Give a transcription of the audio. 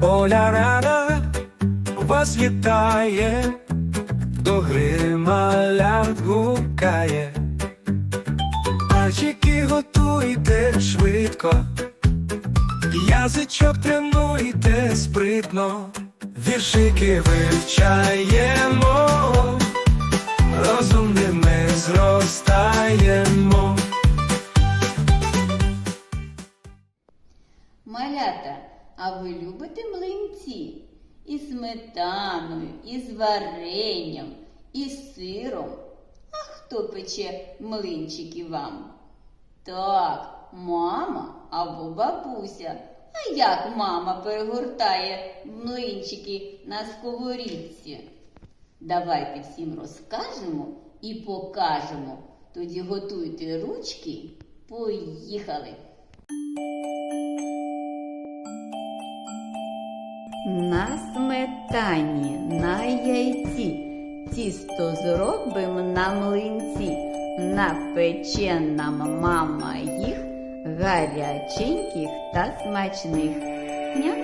Оля рада вас вітає, до гри малят гукає. Пальчики готуйте швидко, язичок тренуйте спритно, віршики вивчаємо, розумними зростаємо. Малята, а ви любите млинці? І сметаною, і з варенням, і сиром. А хто пече млинчики вам? Так, мама або бабуся. А як мама перегортає млинчики на сковорідці? Давайте всім розкажемо і покажемо. Тоді готуйте ручки. Поїхали! На сметані, на яйці, тісто зробим на млинці, напече нам мама їх гаряченьких та смачних. Ням-ням.